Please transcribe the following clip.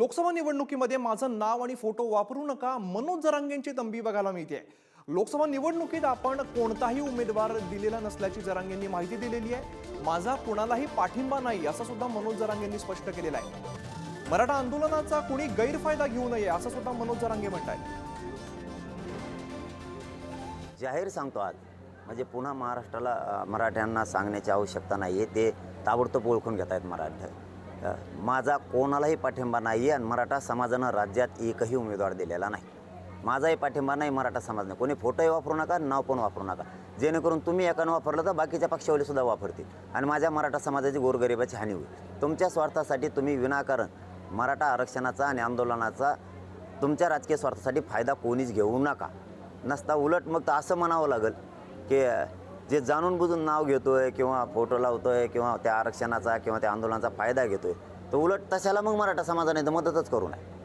लोकसभा निवडणुकीमध्ये माझं नाव आणि फोटो वापरू नका मनोज जरांगेंची तंबी बघायला मिळते. लोकसभा निवडणुकीत आपण कोणताही उमेदवार दिलेला नसल्याची जरांगेंनी माहिती दिलेली आहे. माझा कुणालाही पाठिंबा नाही असं सुद्धा मनोज जरांगेंनी स्पष्ट केलेलं आहे. मराठा आंदोलनाचा कुणी गैरफायदा घेऊ नये असं सुद्धा मनोज जरांगे म्हणतात जाहीर सांगतो आज म्हणजे पुन्हा महाराष्ट्राला मराठ्यांना सांगण्याची आवश्यकता नाही आहे ते ताबडतोब ओळखून घेत आहेत मराठ्या माझा कोणालाही पाठिंबा नाही आहे आणि मराठा समाजानं राज्यात एकही उमेदवार दिलेला नाही. माझाही पाठिंबा नाही मराठा समाजने. कोणी फोटोही वापरू नका नाव पण वापरू नका. जेणेकरून तुम्ही एकानं वापरलं तर बाकीच्या पक्षावलीसुद्धा वापरतील. आणि माझ्या मराठा समाजाची गोरगरिबाची हानी होईल. तुमच्या स्वार्थासाठी तुम्ही विनाकारण मराठा आरक्षणाचा आणि आंदोलनाचा तुमच्या राजकीय स्वार्थासाठी फायदा कोणीच घेऊ नका. नसता उलट मग तर असं म्हणावं लागेल की जे जाणून बुजून नाव घेतोय किंवा फोटो लावतोय किंवा त्या आरक्षणाचा किंवा त्या आंदोलनाचा फायदा घेतोय तर उलट तशाला मग मराठा समाजाने तर मदतच करू नये.